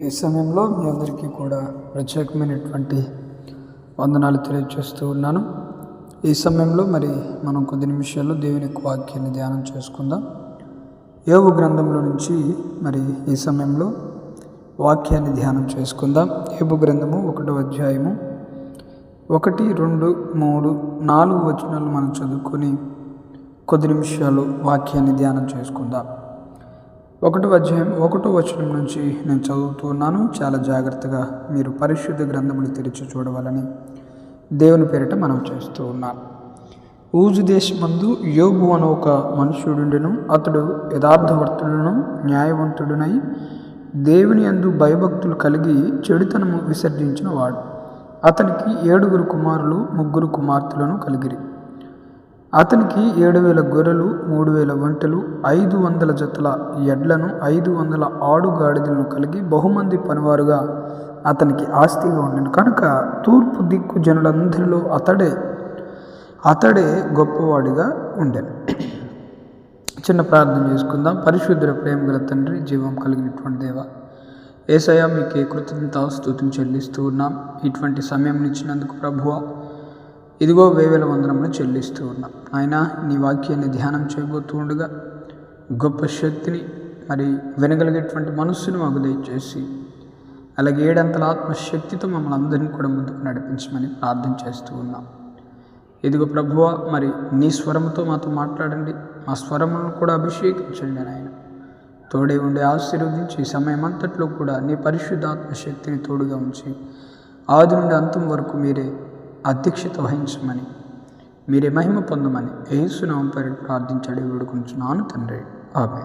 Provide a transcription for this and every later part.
ఈ సమయంలో మీ అందరికీ కూడా ప్రత్యేకమైనటువంటి వందనాలు తెలియజేస్తూ ఉన్నాను. ఈ సమయంలో మరి మనం కొద్ది నిమిషాల్లో దేవుని వాక్యాన్ని ధ్యానం చేసుకుందాం. యోగు గ్రంథంలో నుంచి మరి ఈ సమయంలో వాక్యాన్ని ధ్యానం చేసుకుందాం. యోగు గ్రంథము ఒకటో అధ్యాయము ఒకటి రెండు మూడు నాలుగు వచనాలు మనం చదువుకొని కొద్ది నిమిషాలు వాక్యాన్ని ధ్యానం చేసుకుందాం. ఒకటో అధ్యాయం ఒకటో వచనం నుంచి నేను చదువుతున్నాను. చాలా జాగ్రత్తగా మీరు పరిశుద్ధ గ్రంథములు తెరిచి చూడవాలని దేవుని పేరిట మనం చేస్తూ ఉన్నాను ఊజు దేశమందు యోగు అను ఒక మనుష్యుడుండెను. అతడు యథార్థవర్తుడును న్యాయవంతుడునై దేవుని యందు భయభక్తులు కలిగి చెడుతనము విసర్జించిన వాడు అతనికి ఏడుగురు కుమారులు ముగ్గురు కుమార్తెలను కలిగిరి. అతనికి ఏడు వేల గొర్రెలు మూడు వేల ఒంటెలు ఐదు వందల జతల ఎడ్లను ఐదు వందల ఆడు గాడిదలను కలిగి బహుమంది పనివారుగా అతనికి ఆస్తిగా ఉండను. కనుక తూర్పు దిక్కు జనులందరిలో అతడే అతడే గొప్పవాడిగా ఉండెను. చిన్న ప్రార్థన చేసుకుందాం. పరిశుద్ధుల ప్రేమ గల తండ్రి జీవం కలిగినటువంటి దేవ ఏసయ మీకు కృతజ్ఞత స్థుతిని చెల్లిస్తూ ఉన్నాం. ఇటువంటి సమయం ఇచ్చినందుకు ప్రభువ ఇదిగో వేవేల వందనములు చెల్లిస్తూ ఉన్నాం. ఆయన నీ వాక్యాన్ని ధ్యానం చేయబోతూ ఉండగా గొప్ప శక్తిని మరి వినగలిగేటువంటి మనస్సును మాకు దయచేసి అలాగే ఏడంతల ఆత్మశక్తితో మమ్మల్ని అందరినీ కూడా ముందుకు నడిపించమని ప్రార్థన చేస్తూ ఉన్నాం. ఇదిగో ప్రభువ మరి నీ స్వరంతో మాతో మాట్లాడండి. మా స్వరములను కూడా అభిషేకించండి ఆయన తోడే ఉండి ఆశీర్వదించి సమయం అంతట్లో కూడా నీ పరిశుద్ధాత్మ శక్తిని తోడుగా ఉంచి ఆది నుండి అంతం వరకు మీరే అధ్యక్షత వహించమని మీరే మహిమ పొందమని ఏసునామం పేరు ప్రార్థించాడు వేడుకుంటున్నాను తండ్రి. ఆమె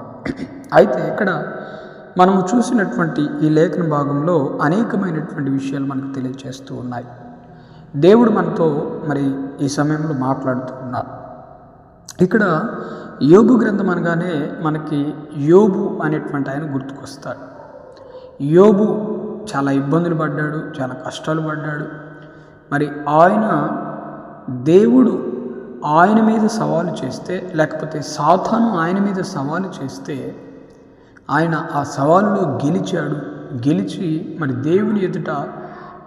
అయితే ఇక్కడ మనము చూసినటువంటి ఈ లేఖన భాగంలో అనేకమైనటువంటి విషయాలు మనకు తెలియజేస్తూ ఉన్నాయి. దేవుడు మనతో మరి ఈ సమయంలో మాట్లాడుతూ ఉన్నారు. ఇక్కడ యోగు గ్రంథం అనగానే మనకి యోబు అనేటువంటి ఆయన గుర్తుకొస్తాడు. యోబు చాలా ఇబ్బందులు పడ్డాడు చాలా కష్టాలు పడ్డాడు మరి ఆయన దేవుడు ఆయన మీద సవాలు చేస్తే లేకపోతే సాతాను ఆయన మీద సవాలు చేస్తే ఆయన ఆ సవాలులో గెలిచాడు. గెలిచి మరి దేవుని ఎదుట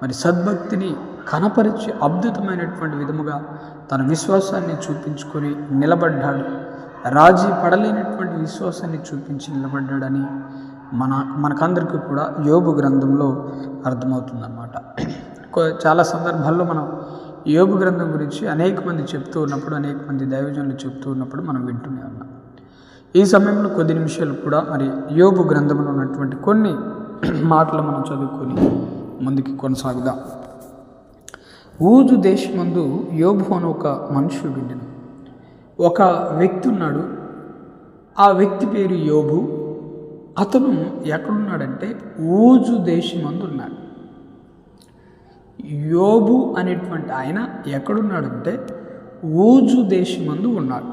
మరి సద్భక్తిని కనపరిచి అద్భుతమైనటువంటి విధముగా తన విశ్వాసాన్ని చూపించుకొని నిలబడ్డాడు. రాజీ పడలేనటువంటి విశ్వాసాన్ని చూపించి నిలబడ్డాడని మన మనకందరికీ కూడా యోగు గ్రంథంలో అర్థమవుతుందన్నమాట. చాలా సందర్భాల్లో మనం యోగు గ్రంథం గురించి అనేక మంది చెప్తూ ఉన్నప్పుడు అనేక మంది దైవజనులు చెప్తూ ఉన్నప్పుడు మనం వింటూనే ఉన్నాం. ఈ సమయంలో కొద్ది నిమిషాలు కూడా మరి యోగు గ్రంథంలో ఉన్నటువంటి కొన్ని మాటలు మనం చదువుకొని ముందుకు కొనసాగుదాం. ఊజు దేశమందు యోబు అని ఒక మనుషుడు ఉండెను. ఒక వ్యక్తి ఉన్నాడు. ఆ వ్యక్తి పేరు యోబు. అతను ఎక్కడున్నాడంటే ఊజు దేశమందు ఉన్నాడు. యోబు అనేటువంటి ఆయన ఎక్కడున్నాడంటే ఊజు దేశమందు ఉన్నాడు.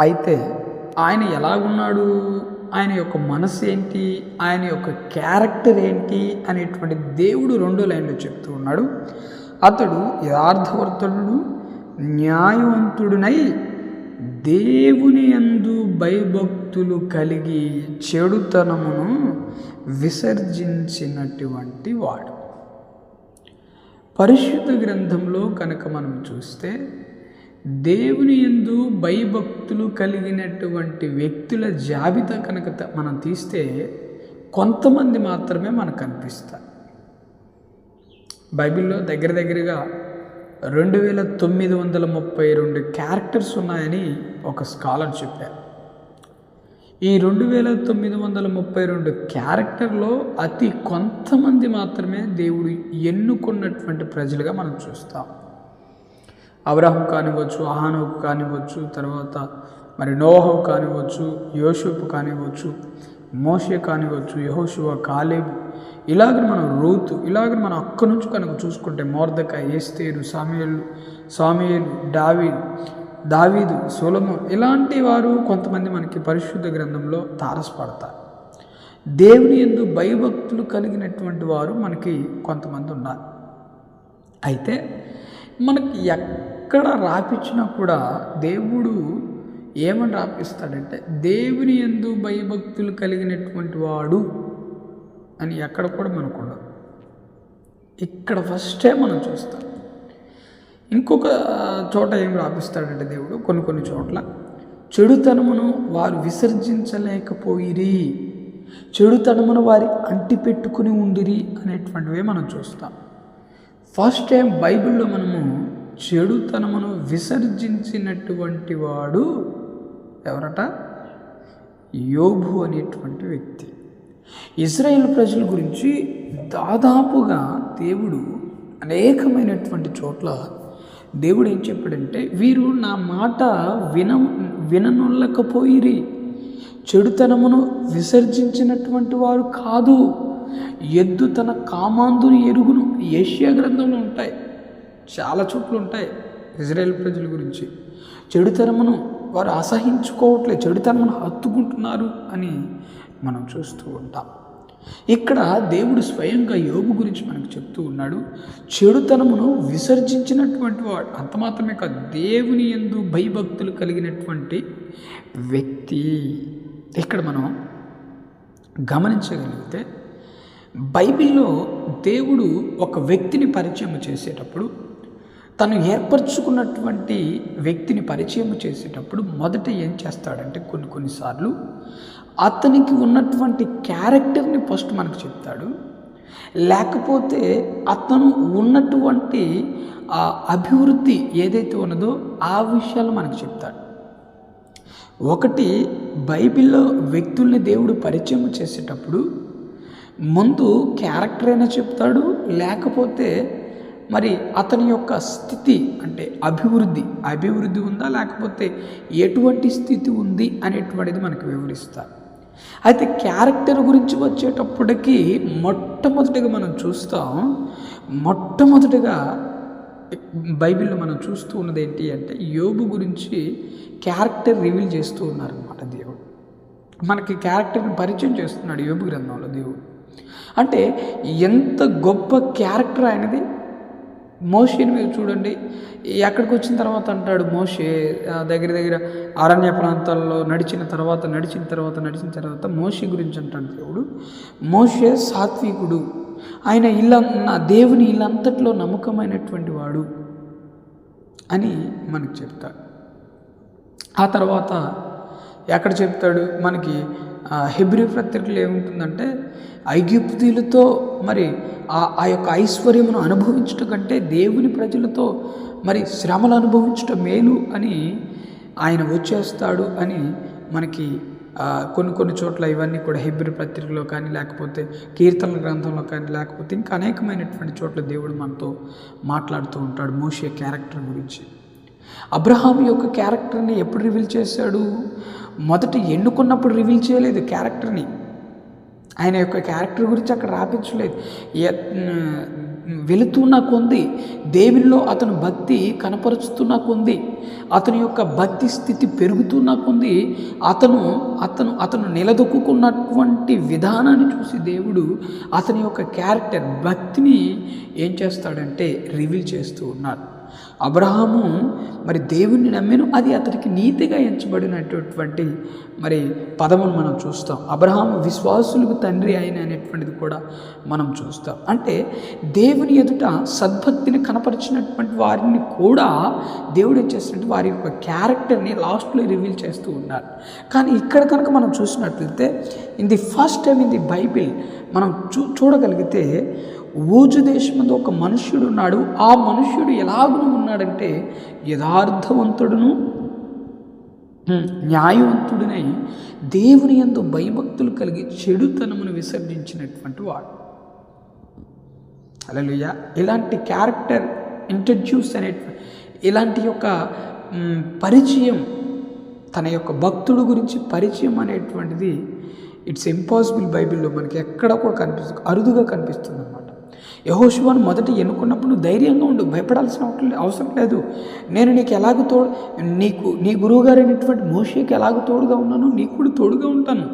అయితే ఆయన ఎలాగున్నాడు? ఆయన యొక్క మనసు ఏంటి? ఆయన యొక్క క్యారెక్టర్ ఏంటి? అనేటువంటి దేవుడు రెండు లైన్లు చెప్తూ ఉన్నాడు. అతడు యథార్థవర్తనుడు న్యాయవంతుడునై దేవుని యందు భయభక్తులు కలిగి చెడుతనమును విసర్జించినటువంటి వాడు. పరిశుద్ధ గ్రంథంలో కనుక మనం చూస్తే దేవుని యందు భయభక్తులు కలిగినటువంటి వ్యక్తుల జాబితా కనుక మనం తీస్తే కొంతమంది మాత్రమే మనకు కనిపిస్తారు. బైబిల్లో దగ్గర దగ్గరగా రెండు వేల తొమ్మిది వందల ముప్పై రెండు క్యారెక్టర్స్ ఉన్నాయని ఒక స్కాలర్ చెప్పారు. ఈ రెండు వేల తొమ్మిది వందల ముప్పై రెండు క్యారెక్టర్లో అతి కొంతమంది మాత్రమే దేవుడు ఎన్నుకున్నటువంటి ప్రజలుగా మనం చూస్తాం. అవరాహం కానివ్వచ్చు అహానోకు కానివ్వచ్చు తర్వాత మరి నోహవు కానివ్వచ్చు యోషుపు కానివ్వచ్చు మోషే కానివ్వచ్చు యహోశివ కాలేబు. ఇలాగ మనం రూతు ఇలాగ మనం అక్కడి నుంచి కనుక చూసుకుంటే మోర్దక ఏస్తేరు సామియలు సామియలు డావి దావీదు సోలము ఇలాంటి వారు కొంతమంది మనకి పరిశుద్ధ గ్రంథంలో తారసపడతారు. దేవుని ఎందు భయభక్తులు కలిగినటువంటి వారు మనకి కొంతమంది ఉన్నారు. అయితే మనకి ఎక్కడ రాపించినా కూడా దేవుడు ఏమని రాపిస్తాడంటే దేవుని ఎందు భయభక్తులు కలిగినటువంటి వాడు అని ఎక్కడ కూడా మనకు ఉండదు. ఇక్కడ ఫస్టే మనం చూస్తాం. ఇంకొక చోట ఏం రాపిస్తాడంటే దేవుడు కొన్ని కొన్ని చోట్ల చెడుతనమును వారు విసర్జించలేకపోయిరి చెడుతనమును వారి అంటి పెట్టుకుని ఉండిరి అనేటువంటివే మనం చూస్తాం. ఫస్ట్ టైం బైబిల్లో మనము చెడుతనమును విసర్జించినటువంటి వాడు ఎవరట? యోబు అనేటువంటి వ్యక్తి. ఇజ్రాయేల్ ప్రజల గురించి దాదాపుగా దేవుడు అనేకమైనటువంటి చోట్ల దేవుడు ఏం చెప్పాడంటే వీరు నా మాట విన విననొల్లకపోయిరి. చెడుతనమును విసర్జించినటువంటి వారు కాదు. ఎద్దు తన కామాందుని ఎరుగును ఏషియా గ్రంథంలో ఉంటాయి. చాలా చోట్ల ఉంటాయి ఇజ్రాయెల్ ప్రజల గురించి. చెడుతనమును వారు అసహించుకోవట్లేదు చెడుతనమును హత్తుకుంటున్నారు అని మనం చూస్తూ ఉంటాం. ఇక్కడ దేవుడు స్వయంగా యోగు గురించి మనకు చెప్తూ ఉన్నాడు. చెడుతనమును విసర్జించినటువంటి వాడు అంత మాత్రమే కాదు దేవుని ఎందు భయభక్తులు కలిగినటువంటి వ్యక్తి. ఇక్కడ మనం గమనించగలిగితే బైబిల్లో దేవుడు ఒక వ్యక్తిని పరిచయం చేసేటప్పుడు తను ఏర్పరచుకున్నటువంటి వ్యక్తిని పరిచయం చేసేటప్పుడు మొదట ఏం చేస్తాడంటే కొన్ని కొన్నిసార్లు అతనికి ఉన్నటువంటి క్యారెక్టర్ని ఫస్ట్ మనకు చెప్తాడు. లేకపోతే అతను ఉన్నటువంటి ఆ అభివృద్ధి ఏదైతే ఉన్నదో ఆ విషయాలు మనకు చెప్తాడు. ఒకటి బైబిల్లో వ్యక్తుల్ని దేవుడు పరిచయం చేసేటప్పుడు ముందు క్యారెక్టర్ అయినా చెప్తాడు. లేకపోతే మరి అతని యొక్క స్థితి అంటే అభివృద్ధి అభివృద్ధి ఉందా? లేకపోతే ఎటువంటి స్థితి ఉంది అనేటువంటిది మనకు వివరిస్తారు అయితే క్యారెక్టర్ గురించి వచ్చేటప్పటికి మొట్టమొదటిగా మనం చూస్తాం మొట్టమొదటిగా బైబిల్లో మనం చూస్తూ ఉన్నది ఏంటి అంటే యోబు గురించి క్యారెక్టర్ రివీల్ చేస్తూ ఉన్నారనమాట దేవుడు. మనకి క్యారెక్టర్ని పరిచయం చేస్తున్నాడు యోబు గ్రంథంలో దేవుడు. అంటే ఎంత గొప్ప క్యారెక్టర్ ఆయనది? మోషేని మీరు చూడండి. ఎక్కడికి వచ్చిన తర్వాత అంటాడు మోషే దగ్గర దగ్గర అరణ్య ప్రాంతాల్లో నడిచిన తర్వాత నడిచిన తర్వాత నడిచిన తర్వాత మోషే గురించి అంటాడు దేవుడు. మోషే సాత్వికుడు. ఆయన ఇలా నా దేవుని ఇల్లంతట్లో నమ్మకమైనటువంటి వాడు అని మనకు చెప్తాడు. ఆ తర్వాత ఎక్కడ చెప్తాడు? మనకి హెబ్రి పత్రికలు ఏముంటుందంటే ఐగిప్తులతో మరి ఆ యొక్క ఐశ్వర్యమును అనుభవించటం కంటే దేవుని ప్రజలతో మరి శ్రమలు అనుభవించటం మేలు అని ఆయన వచ్చేస్తాడు అని మనకి కొన్ని కొన్ని చోట్ల ఇవన్నీ కూడా హెబ్రి పత్రికలో కానీ లేకపోతే కీర్తన గ్రంథంలో కానీ లేకపోతే ఇంకా అనేకమైనటువంటి చోట్ల దేవుడు మనతో మాట్లాడుతూ ఉంటాడు మోషే క్యారెక్టర్ గురించి. అబ్రహాం యొక్క క్యారెక్టర్ని ఎప్పుడు రివీల్ చేశాడు? మొదట ఎన్నుకున్నప్పుడు రివీల్ చేయలేదు క్యారెక్టర్ని ఆయన యొక్క క్యారెక్టర్ గురించి అక్కడ రాపించలేదు. వెళుతున్న కొంది దేవుల్లో అతను భక్తి కనపరుచుతున్న కొంది అతని యొక్క భక్తి స్థితి పెరుగుతున్న కొంది అతను అతను అతను నిలదొక్కున్నటువంటి విధానాన్ని చూసి దేవుడు అతని యొక్క క్యారెక్టర్ భక్తిని ఏం చేస్తాడంటే రివీల్ చేస్తూ ఉన్నాడు. అబ్రహాము మరి దేవుణ్ణి నమ్మెను అది అతనికి నీతిగా ఎంచబడినటువంటి మరి పదమును మనం చూస్తాం. అబ్రహాము విశ్వాసులకు తండ్రి అయిన అనేటువంటిది కూడా మనం చూస్తాం. అంటే దేవుని ఎదుట సద్భక్తిని కనపరిచినటువంటి వారిని కూడా దేవుడు ఏం వారి యొక్క క్యారెక్టర్ని లాస్ట్లో రివీల్ చేస్తూ ఉన్నారు. కానీ ఇక్కడ కనుక మనం చూసినట్లయితే in the first time in the Bible మనం చూ చూడగలిగితే ఊజు దేశమందు ఒక మనుష్యుడు ఉన్నాడు. ఆ మనుష్యుడు ఎలాగును ఉన్నాడంటే యథార్థవంతుడును న్యాయవంతుడినై దేవుని ఎందు భయభక్తులు కలిగి చెడుతనమును విసర్జించినటువంటి వాడు. అలలుయ్య ఇలాంటి క్యారెక్టర్ ఇంట్రడ్యూస్ అనే ఇలాంటి యొక్క పరిచయం తన యొక్క భక్తుడు గురించి పరిచయం అనేటువంటిది ఇట్స్ ఇంపాసిబుల్ బైబిల్లో మనకి ఎక్కడ కూడా కనిపిస్తుంది అరుదుగా కనిపిస్తుంది అన్నమాట యహోశివాను మొదట ఎన్నుకున్నప్పుడు ధైర్యంగా ఉండు భయపడాల్సిన అవసరం లేదు. నేను నీకు ఎలాగ తోడు నీకు నీ గురువుగారు అయినటువంటి మోషేకి ఎలాగ తోడుగా ఉన్నానో నీకు కూడా తోడుగా ఉంటాను.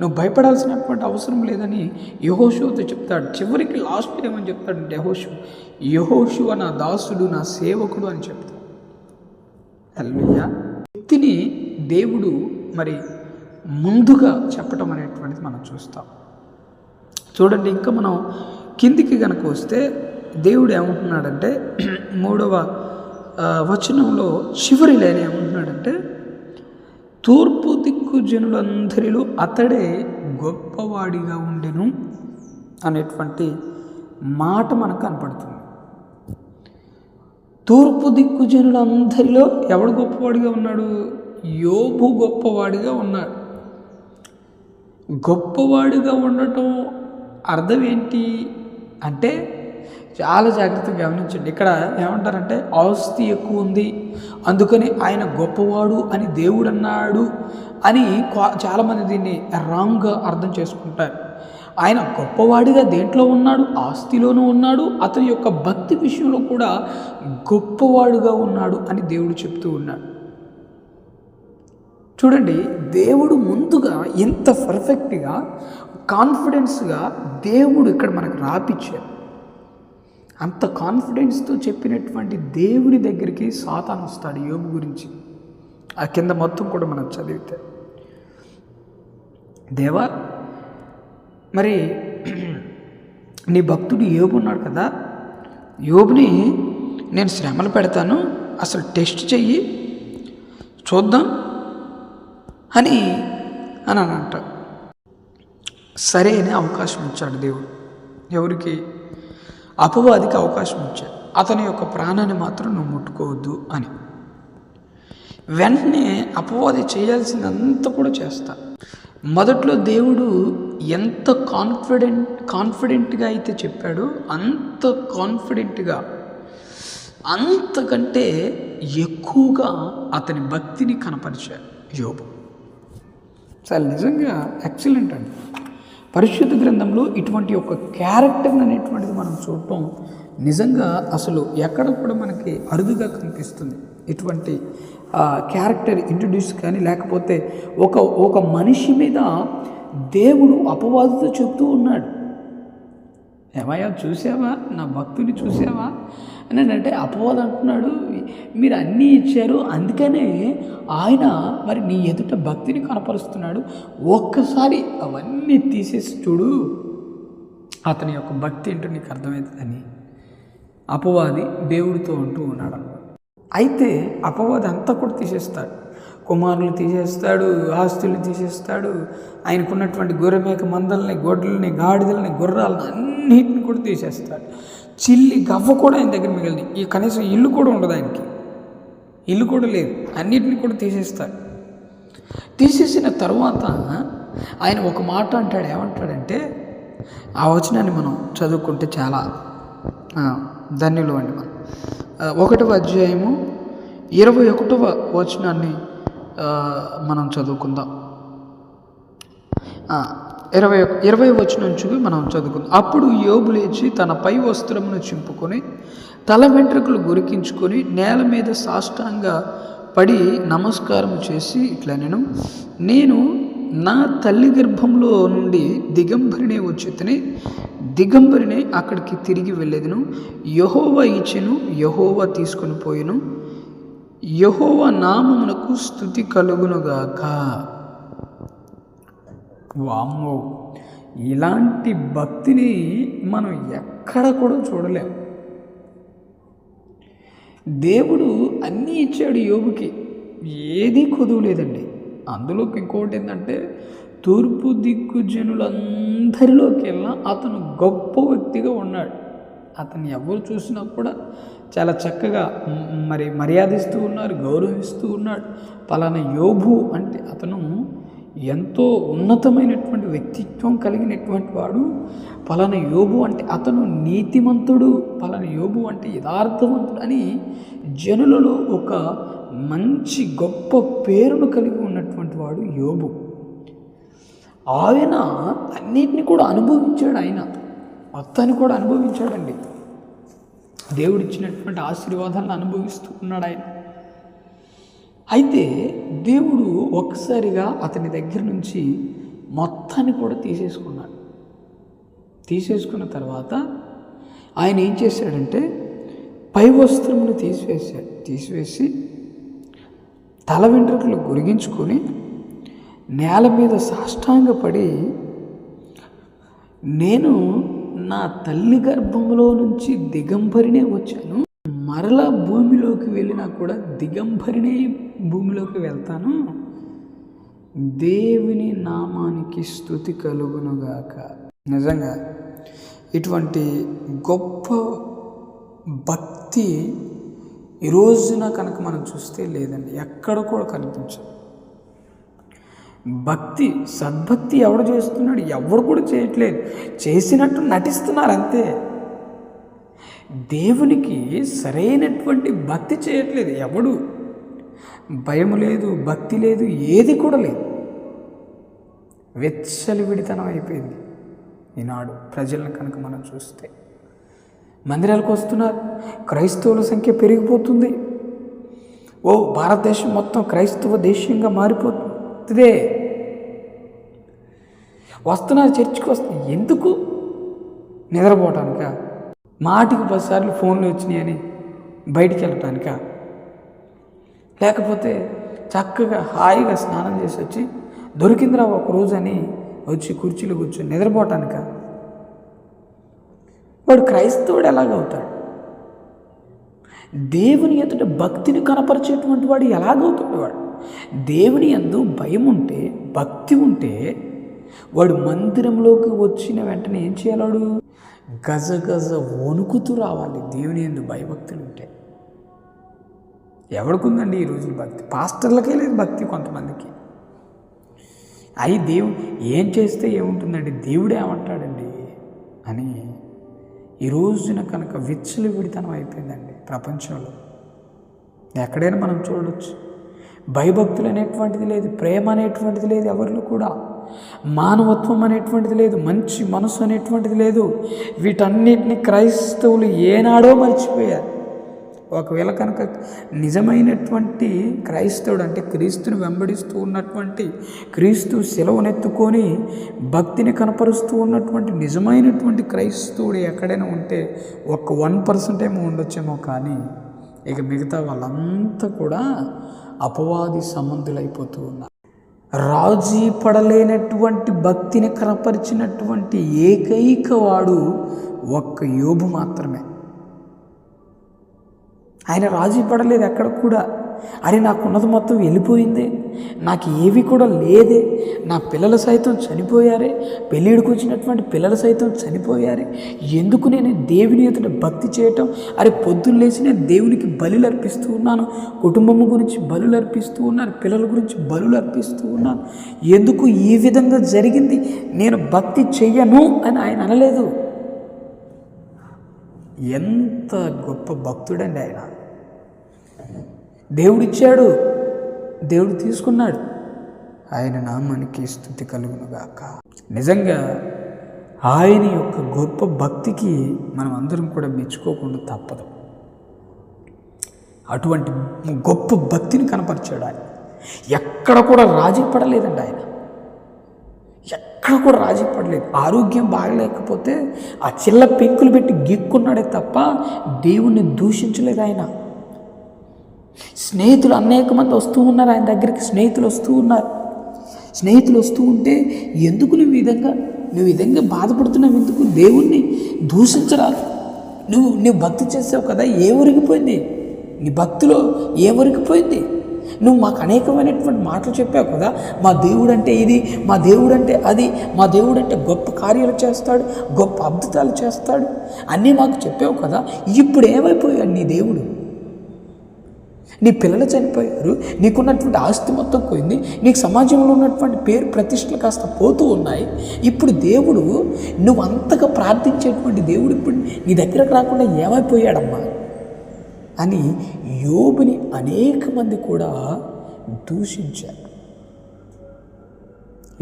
నువ్వు భయపడాల్సినటువంటి అవసరం లేదని యహోషువతో చెప్తాడు. చివరికి లాస్ట్ ఏమని చెప్తాడంటే యహోషు యహోశివ నా దాసుడు నా సేవకుడు అని చెప్తాడు. వ్యక్తిని దేవుడు మరి ముందుగా చెప్పటం అనేటువంటిది మనం చూస్తాం. చూడండి ఇంకా మనం కిందికి కనుక వస్తే దేవుడు ఏమంటున్నాడంటే మూడవ వచనంలో చివరి లేని ఏమంటున్నాడంటే తూర్పు దిక్కు జనులందరిలో అతడే గొప్పవాడిగా ఉండెను అనేటువంటి మాట మనకు కనపడుతుంది. తూర్పు దిక్కు జనులందరిలో ఎవడు గొప్పవాడిగా ఉన్నాడు? యోబు గొప్పవాడిగా ఉన్నాడు. గొప్పవాడిగా ఉండటం అర్థం ఏంటి? అంటే చాలా జాగ్రత్తగా గమనించండి. ఇక్కడ ఏమంటారంటే ఆస్తి ఎక్కువ ఉంది. అందుకని ఆయన గొప్పవాడు అని దేవుడు అన్నాడు అని క్వా- చాలామంది దీన్ని రాంగ్గా అర్థం చేసుకుంటారు. ఆయన గొప్పవాడిగా దేంట్లో ఉన్నాడు? ఆస్తిలోనూ ఉన్నాడు. అతని యొక్క భక్తి విషయంలో కూడా గొప్పవాడుగా ఉన్నాడు అని దేవుడు చెప్తూ ఉన్నాడు. చూడండి దేవుడు ముందుగా ఎంత పర్ఫెక్ట్గా కాన్ఫిడెన్స్గా దేవుడు ఇక్కడ మనకు రాపిచ్చాడు. అంత కాన్ఫిడెన్స్తో చెప్పినటువంటి దేవుని దగ్గరికి సాతాను వస్తాడు యోగు గురించి. ఆ కింద మొత్తం కూడా మనం చదివితే. దేవా మరి నీ భక్తుడు యోబు ఉన్నాడు కదా? యోబుని నేను శ్రమలు పెడతాను అసలు టెస్ట్ చెయ్యి చూద్దాం అని అని అని సరే అనే అవకాశం ఇచ్చాడు దేవుడు. ఎవరికి? అపవాదికి అవకాశం ఇచ్చాడు. అతని యొక్క ప్రాణాన్ని మాత్రం నువ్వు ముట్టుకోవద్దు అని. వెంటనే అపవాది చేయాల్సిందంతా కూడా చేస్తా. మొదట్లో దేవుడు ఎంత కాన్ఫిడెంట్ కాన్ఫిడెంట్గా అయితే చెప్పాడో అంత కాన్ఫిడెంట్గా అంతకంటే ఎక్కువగా అతని భక్తిని కనపరిచాడు యోబు. చాలా నిజంగా ఎక్సలెంట్ అండి. పరిశుద్ధ గ్రంథంలో ఇటువంటి ఒక క్యారెక్టర్ అనేటువంటిది మనం చూడటం నిజంగా అసలు ఎక్కడ కూడా మనకి అరుదుగా కనిపిస్తుంది. ఇటువంటి క్యారెక్టర్ ఇంట్రడ్యూస్ కానీ లేకపోతే ఒక ఒక మనిషి మీద దేవుడు అపవాదుతో చెప్తూ ఉన్నాడు. ఏమయ్యా చూసావా? నా భక్తుని చూసావా? అని అంటే అపవాదం అంటున్నాడు. మీరు అన్నీ ఇచ్చారు అందుకనే ఆయన మరి నీ ఎదుట భక్తిని కనపరుస్తున్నాడు. ఒక్కసారి అవన్నీ తీసేసి చూడు. అతని యొక్క భక్తి ఏంటో నీకు అర్థమవుతుందని. అపవాది దేవుడితో అంటూ ఉన్నాడు. అయితే అపవాది అంతా కూడా తీసేస్తాడు. కుమారులు తీసేస్తాడు ఆస్తులు తీసేస్తాడు. ఆయనకున్నటువంటి గొర్రెమేక మందల్ని గొడ్డల్ని గాడిదల్ని గుర్రాలని అన్నిటిని కూడా తీసేస్తాడు. చిల్లి గవ్వ కూడా ఆయన దగ్గర మిగిలింది. ఈ కనీసం ఇల్లు కూడా ఉండదు ఆయనకి. ఇల్లు కూడా లేదు. అన్నిటిని కూడా తీసేస్తారు. తీసేసిన తర్వాత ఆయన ఒక మాట అంటాడు. ఏమంటాడంటే ఆ వచనాన్ని మనం చదువుకుంటే చాలా ధన్యులు అండి మనం. ఒకటవ అధ్యాయము ఇరవై ఒకటవ వచనాన్ని మనం చదువుకుందాం. ఇరవై ఇరవై వచ్చిన నుంచి మనం చదువుకుందాం. అప్పుడు యోబు లేచి తన పై వస్త్రమును చింపుకొని తల వెంట్రుకలు గురికించుకొని నేల మీద సాష్టాంగా పడి నమస్కారం చేసి ఇట్లా నేను నేను నా తల్లి గర్భంలో నుండి దిగంబరినే వచ్చి దిగంబరినే అక్కడికి తిరిగి వెళ్ళేదను. యహోవా ఇచ్చెను యహోవా తీసుకొని పోయెను. యహోవ నామమునకు స్థుతి కలుగునుగాక. వామ్మో ఇలాంటి భక్తిని మనం ఎక్కడ కూడా చూడలేం. దేవుడు అన్నీ ఇచ్చాడు యోగుకి ఏదీ కొదువు లేదండి అందులోకి ఇంకోటి ఏంటంటే తూర్పు దిక్కు జనులందరిలోకెల్లా అతను గొప్ప వ్యక్తిగా ఉన్నాడు. అతన్ని ఎవరు చూసినా కూడా చాలా చక్కగా మరి మర్యాదిస్తూ ఉన్నారు గౌరవిస్తూ ఉన్నాడు. పలానా యోభు అంటే అతను ఎంతో ఉన్నతమైనటువంటి వ్యక్తిత్వం కలిగినటువంటి వాడు పలానా యోబు అంటే అతను నీతిమంతుడు పలానా యోబు అంటే యథార్థవంతుడు అని జనులలో ఒక మంచి గొప్ప పేరును కలిగి ఉన్నటువంటి వాడు యోబు. ఆయన అన్నిటిని కూడా అనుభవించాడు ఆయన. మొత్తాన్ని కూడా అనుభవించాడండి. దేవుడు ఇచ్చినటువంటి ఆశీర్వాదాలను అనుభవిస్తూ ఉన్నాడు ఆయన. అయితే దేవుడు ఒక్కసారిగా అతని దగ్గర నుంచి మొత్తాన్ని కూడా తీసేసుకున్నాడు. తీసేసుకున్న తర్వాత ఆయన ఏం చేశాడంటే పై వస్త్రమును తీసివేశాడు. తీసివేసి తల వెంట్రుకలు గురిగించుకొని నేల మీద సాష్టాంగపడి నేను నా తల్లి గర్భంలో నుంచి దిగంబరినే వచ్చాను. మరలా భూమిలోకి వెళ్ళినా కూడా దిగంబరినే భూమిలోకి వెళ్తాను. దేవుని నామానికి స్థుతి కలుగునుగాక. నిజంగా ఇటువంటి గొప్ప భక్తి ఈ రోజున కనుక మనం చూస్తే లేదండి ఎక్కడ కూడా కనిపించదు. భక్తి సద్భక్తి ఎవడు చేస్తున్నాడు? ఎవడు కూడా చేయట్లేదు. చేసినట్టు నటిస్తున్నారు అంతే. దేవునికి సరైనటువంటి భక్తి చేయట్లేదు ఎవడు. భయం లేదు భక్తి లేదు ఏది కూడా లేదు. విడితనం అయిపోయింది ఈనాడు ప్రజలను కనుక మనం చూస్తే. మందిరాలకు వస్తున్నారు క్రైస్తవుల సంఖ్య పెరిగిపోతుంది. ఓ భారతదేశం మొత్తం క్రైస్తవ దేశంగా మారిపోతుందే. వస్తున్నారు చర్చికి వస్తుంది ఎందుకు? నిద్రపోవటానికా? మాటికి పదిసార్లు ఫోన్లు వచ్చినాయని బయటికి వెళ్ళటానిక? లేకపోతే చక్కగా హాయిగా స్నానం చేసి వచ్చి దొరికిందిరా ఒక రోజు అని వచ్చి కుర్చీలో కూర్చొని నిద్రపోవటానిక? వాడు క్రైస్తవుడు ఎలాగవుతాడు దేవుని ఎదుట భక్తిని కనపరిచేటువంటి వాడు ఎలాగవుతాడు వాడు? దేవుని ఎందు భయం ఉంటే భక్తి ఉంటే వాడు మందిరంలోకి వచ్చిన వెంటనే ఏం చేయాలాడు? గజ గజ వణుకుతూ రావాలి దేవుని ఎందు భయభక్తులు ఉంటే. ఎవడికుందండి ఈ రోజులు భక్తి? పాస్టర్లకే లేదు భక్తి కొంతమందికి. అయి దేవుడు ఏం చేస్తే ఏముంటుందండి? దేవుడే ఏమంటాడండి? అని ఈ రోజున కనుక విచ్చలు విడితనం అయిపోయిందండి ప్రపంచంలో. ఎక్కడైనా మనం చూడవచ్చు భయభక్తులు అనేటువంటిది లేదు ప్రేమ అనేటువంటిది లేదు ఎవరిలో కూడా. మానవత్వం అనేటువంటిది లేదు మంచి మనసు అనేటువంటిది లేదు. వీటన్నిటిని క్రైస్తవులు ఏనాడో మర్చిపోయారు. ఒకవేళ కనుక నిజమైనటువంటి క్రైస్తవుడు అంటే క్రీస్తుని వెంబడిస్తూ ఉన్నటువంటి క్రీస్తు సెలవునెత్తుకొని భక్తిని కనపరుస్తూ ఉన్నటువంటి నిజమైనటువంటి క్రైస్తవుడు ఎక్కడైనా ఉంటే ఒక వన్ పర్సెంట్ ఏమో ఉండొచ్చేమో కానీ ఇక మిగతా వాళ్ళంతా కూడా అపవాది సంబంధులైపోతూ ఉన్నారు. రాజీ పడలేనటువంటి భక్తిని కనపరిచినటువంటి ఏకైక వాడు ఒక్క యోబు మాత్రమే. ఆయన రాజీ పడలేదు ఎక్కడ కూడా. అరే నాకున్నది మొత్తం వెళ్ళిపోయింది. నాకు ఏవి కూడా లేదే. నా పిల్లలు సైతం చనిపోయారే. పెళ్ళిడికి వచ్చినటువంటి పిల్లలు సైతం చనిపోయారే. ఎందుకు నేను దేవుని ఎదుట భక్తి చేయటం? అరే పొద్దున్న లేచి నేను దేవునికి బలులు అర్పిస్తూ ఉన్నాను. కుటుంబం గురించి బలులు అర్పిస్తూ ఉన్నాను. పిల్లల గురించి బలులు అర్పిస్తూ ఉన్నాను. ఎందుకు ఈ విధంగా జరిగింది? నేను భక్తి చెయ్యను అని ఆయన అనలేదు. ఎంత గొప్ప భక్తుడండి ఆయన. దేవుడిచ్చాడు. దేవుడు తీసుకున్నాడు. ఆయన నామానికి స్థుతి కలుగునుగాక. నిజంగా ఆయన యొక్క గొప్ప భక్తికి మనం అందరం కూడా మెచ్చుకోకుండా తప్పదు. అటువంటి గొప్ప భక్తిని కనపరిచాడు ఆయన. ఎక్కడ కూడా రాజీ పడలేదండి ఆయన. ఎక్కడ కూడా రాజీ పడలేదు. ఆరోగ్యం బాగలేకపోతే ఆ చిల్ల పెంకులు పెట్టి గిక్కున్నాడే తప్ప దేవుణ్ణి దూషించలేదు ఆయన. స్నేహితులు అనేక మంది వస్తూ ఉన్నారు ఆయన దగ్గరికి స్నేహితులు వస్తూ ఉన్నారు. స్నేహితులు వస్తూ ఉంటే ఎందుకు నువ్వు విధంగా నువ్వు విధంగా బాధపడుతున్నావు? ఎందుకు దేవుణ్ణి దూషించరాదు? నువ్వు నువ్వు భక్తి చేసావు కదా ఏ ఒరిగిపోయింది నీ భక్తిలో ఏ ఒరిగిపోయింది నువ్వు మాకు అనేకమైనటువంటి మాటలు చెప్పావు కదా మా దేవుడు అంటే ఇది మా దేవుడు అంటే అది మా దేవుడు అంటే గొప్ప కార్యాలు చేస్తాడు గొప్ప అద్భుతాలు చేస్తాడు అన్నీ మాకు చెప్పావు కదా ఇప్పుడు ఏమైపోయాడు నీ దేవుడు? నీ పిల్లలు చనిపోయారు నీకున్నటువంటి ఆస్తి మొత్తం పోయింది నీకు సమాజంలో ఉన్నటువంటి పేరు ప్రతిష్టలు కాస్త పోతూ ఉన్నాయి. ఇప్పుడు దేవుడు నువ్వు అంతగా ప్రార్థించేటువంటి దేవుడు ఇప్పుడు నీ దగ్గరకు రాకుండా ఏమైపోయాడమ్మా? అని యోబుని అనేక మంది కూడా దూషించారు.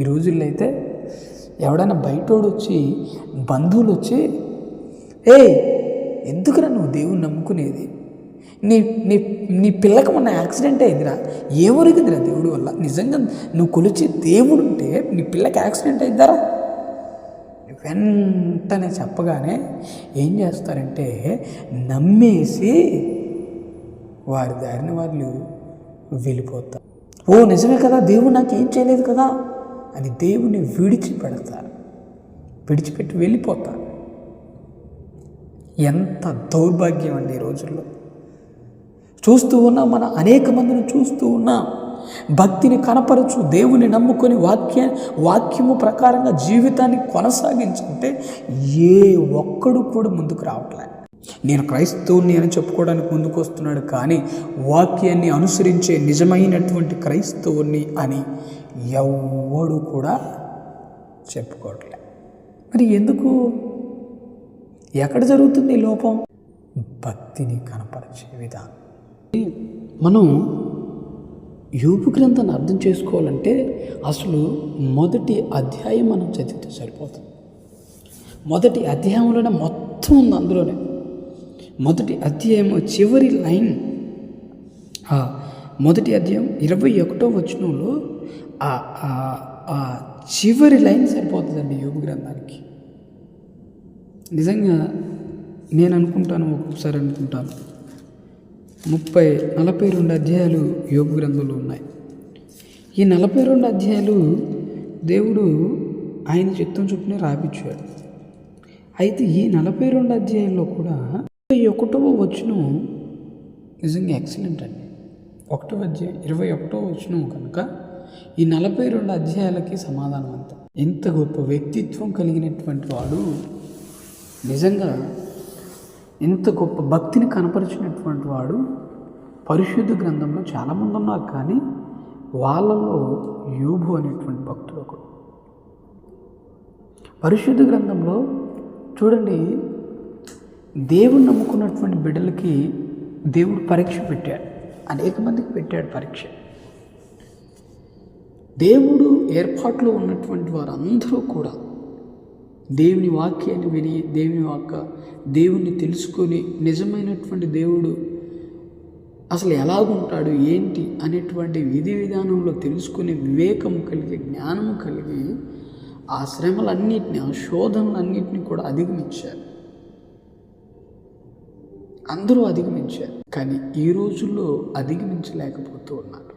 ఈ రోజుల్లో అయితే ఎవడైనా బయటోడు వచ్చి బంధువులు వచ్చి ఏ ఎందుకురా నువ్వు దేవుని నమ్ముకునేది? నీ నీ నీ పిల్లకి మొన్న యాక్సిడెంట్ అయిందిరా. ఏమొరిగిందిరా దేవుడి వల్ల? నిజంగా నువ్వు కొలిచి దేవుడు ఉంటే నీ పిల్లకి యాక్సిడెంట్ అయిందారా? వెంటనే చెప్పగానే ఏం చేస్తారంటే నమ్మేసి వారి దారిన వాళ్ళు వెళ్ళిపోతారు. ఓ నిజమే కదా దేవుడు నాకు ఏం చేయలేదు కదా అని దేవుడిని విడిచిపెడతారు. విడిచిపెట్టి వెళ్ళిపోతారు. ఎంత దౌర్భాగ్యం అండి ఈ రోజుల్లో. చూస్తూ ఉన్నాం మన అనేక మందిని చూస్తూ ఉన్నాం. భక్తిని కనపరచు దేవుని నమ్ముకొని వాక్య వాక్యము ప్రకారంగా జీవితాన్ని కొనసాగించుకుంటే ఏ ఒక్కడు కూడా ముందుకు రావట్లే. నేను క్రైస్తవుని అని చెప్పుకోవడానికి ముందుకు వస్తున్నాడు కానీ వాక్యాన్ని అనుసరించే నిజమైనటువంటి క్రైస్తవుని అని ఎవ్వడు కూడా చెప్పుకోవట్లే. మరి ఎందుకు? ఎక్కడ జరుగుతుంది లోపం? భక్తిని కనపరిచే విధానం. మనం యోపు గ్రంథాన్ని అర్థం చేసుకోవాలంటే అసలు మొదటి అధ్యాయం మనం చదివితే సరిపోతుంది. మొదటి అధ్యాయంలోనే మొత్తం ఉంది అందులోనే. మొదటి అధ్యాయం చివరి లైన్. మొదటి అధ్యాయం ఇరవై ఒకటో వచనంలో ఆ ఆ- చివరి లైన్ సరిపోతుందండి యోగ గ్రంథానికి. నిజంగా నేను అనుకుంటాను ఒక్కొక్కసారి అనుకుంటాను. ముప్పై నలభై రెండు అధ్యాయాలు యోగ గ్రంథంలో ఉన్నాయి. ఈ నలభై రెండు అధ్యాయాలు దేవుడు ఆయన చిత్తం చూపునే రాపించాడు అయితే ఈ నలభై రెండు అధ్యాయంలో కూడా ఇరవై ఒకటవ వచనం నిజంగా ఎక్సలెంట్ అండి. ఒకటో అధ్యాయం ఇరవై ఒకటో వచనం కనుక ఈ నలభై రెండు అధ్యాయాలకి సమాధానం అంత ఎంత గొప్ప వ్యక్తిత్వం కలిగినటువంటి వాడు నిజంగా ఇంత గొప్ప భక్తిని కనపరిచినటువంటి వాడు పరిశుద్ధ గ్రంథంలో చాలామంది ఉన్నారు కానీ వాళ్ళలో యోబు అనేటువంటి భక్తుడు ఒకడు. పరిశుద్ధ గ్రంథంలో చూడండి దేవుడు నమ్ముకున్నటువంటి బిడ్డలకి దేవుడు పరీక్ష పెట్టాడు. అనేక మందికి పెట్టాడు పరీక్ష. దేవుడు ఏర్పాట్లో ఉన్నటువంటి వారందరూ కూడా దేవుని వాక్యాన్ని విని దేవుని వాక్య దేవుణ్ణి తెలుసుకొని నిజమైనటువంటి దేవుడు అసలు ఎలాగుంటాడు ఏంటి అనేటువంటి విధి విధానంలో తెలుసుకునే వివేకం కలిగి జ్ఞానము కలిగి ఆ శ్రమలన్నింటినీ ఆ శోధనలన్నిటిని కూడా అధిగమించారు. అందరూ అధిగమించారు కానీ ఈ రోజుల్లో అధిగమించలేకపోతూ ఉన్నారు.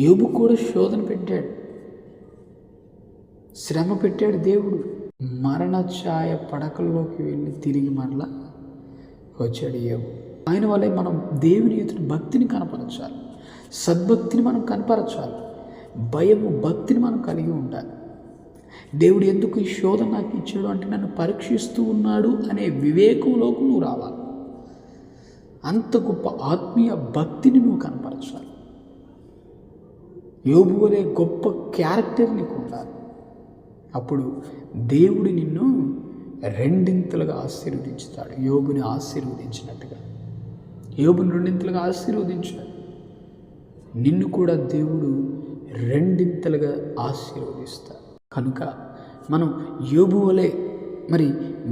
యోబు కూడా శోధన పెట్టాడు. శ్రమ పెట్టాడు దేవుడు. మరణ ఛాయ పడకల్లోకి వెళ్ళి తిరిగి మరలా వచ్చాడు ఏవు ఆయన వల్లే మనం దేవుని ఎదుటి భక్తిని కనపరచాలి. సద్భక్తిని మనం కనపరచాలి. భయము భక్తిని మనం కలిగి ఉండాలి. దేవుడు ఎందుకు ఈ శోధన నాకు ఇచ్చాడు అంటే నన్ను పరీక్షిస్తూ ఉన్నాడు అనే వివేకంలోకి నువ్వు రావాలి. అంత గొప్ప ఆత్మీయ భక్తిని నువ్వు కనపరచాలి. యోబు అనే గొప్ప క్యారెక్టర్ నీకు ఉండాలి. అప్పుడు దేవుడు నిన్ను రెండింతలుగా ఆశీర్వదించుతాడు. యోగుని ఆశీర్వదించినట్టుగా. యోగుని రెండింతలుగా ఆశీర్వదించాడు. నిన్ను కూడా దేవుడు రెండింతలుగా ఆశీర్వదిస్తాడు. కనుక మనం యోబు వలె మరి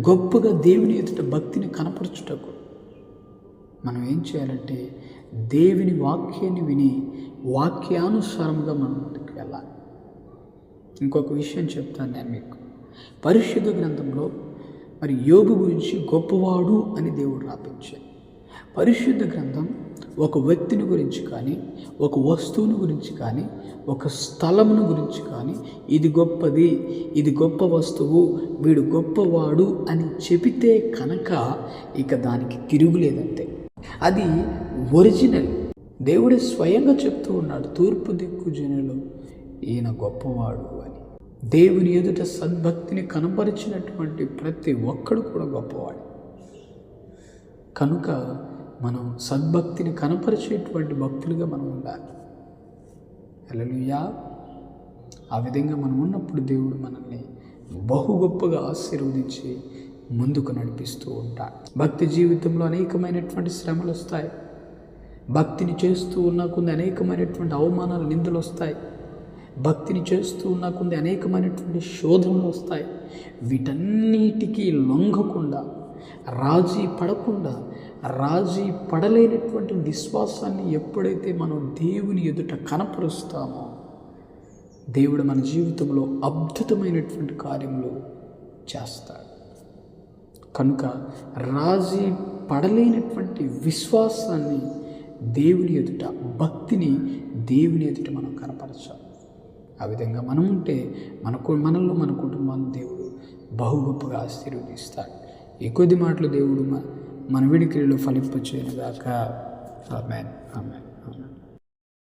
గొప్పగా దేవుని ఎదుట భక్తిని కనపరచుటకు మనం ఏం చేయాలంటే దేవుని వాక్యాన్ని విని వాక్యానుసారంగా మనం ఇంకొక విషయం చెప్తాను నేను మీకు. పరిశుద్ధ గ్రంథంలో మరి యోగు గురించి గొప్పవాడు అని దేవుడు రాపించాడు. పరిశుద్ధ గ్రంథం ఒక వ్యక్తిని గురించి కానీ ఒక వస్తువుని గురించి కానీ ఒక స్థలమును గురించి కానీ ఇది గొప్పది ఇది గొప్ప వస్తువు వీడు గొప్పవాడు అని చెబితే కనుక ఇక దానికి తిరుగులేదంతే అది ఒరిజినల్. దేవుడే స్వయంగా చెప్తూ ఉన్నాడు తూర్పు దిక్కు జనులు ఈయన గొప్పవాడు అని. దేవుని ఎదుట సద్భక్తిని కనపరిచినటువంటి ప్రతి ఒక్కడు కూడా గొప్పవాడు. కనుక మనం సద్భక్తిని కనపరిచేటువంటి భక్తులుగా మనం ఉండాలి. ఎలలుయా ఆ విధంగా మనం ఉన్నప్పుడు దేవుడు మనల్ని బహు గొప్పగా ఆశీర్వదించి ముందుకు నడిపిస్తూ ఉంటాడు. భక్తి జీవితంలో అనేకమైనటువంటి శ్రమలు వస్తాయి. భక్తిని చేస్తూ ఉన్న కొన్ని అనేకమైనటువంటి అవమానాలు నిందలు వస్తాయి. భక్తిని చేస్తూ నాకు అనేకమైనటువంటి శోధనలు వస్తాయి. వీటన్నిటికీ లొంగకుండా రాజీ పడకుండా రాజీ పడలేనటువంటి విశ్వాసాన్ని ఎప్పుడైతే మనం దేవుని ఎదుట కనపరుస్తామో దేవుడు మన జీవితంలో అద్భుతమైనటువంటి కార్యములు చేస్తాడు. కనుక రాజీ పడలేనటువంటి విశ్వాసాన్ని దేవుని ఎదుట భక్తిని దేవుని ఎదుట మనం కనపరచాలి. ఆ విధంగా మనం ఉంటే మన మనల్ని మన కుటుంబాన్ని దేవుడు బహు గొప్పగా ఆశీర్వదిస్తాడు. ఈ కొద్ది మాటలు దేవుడు మన మన విడికిలో ఫలింపచేయనుగాక. ఆమెన్. ఆమెన్.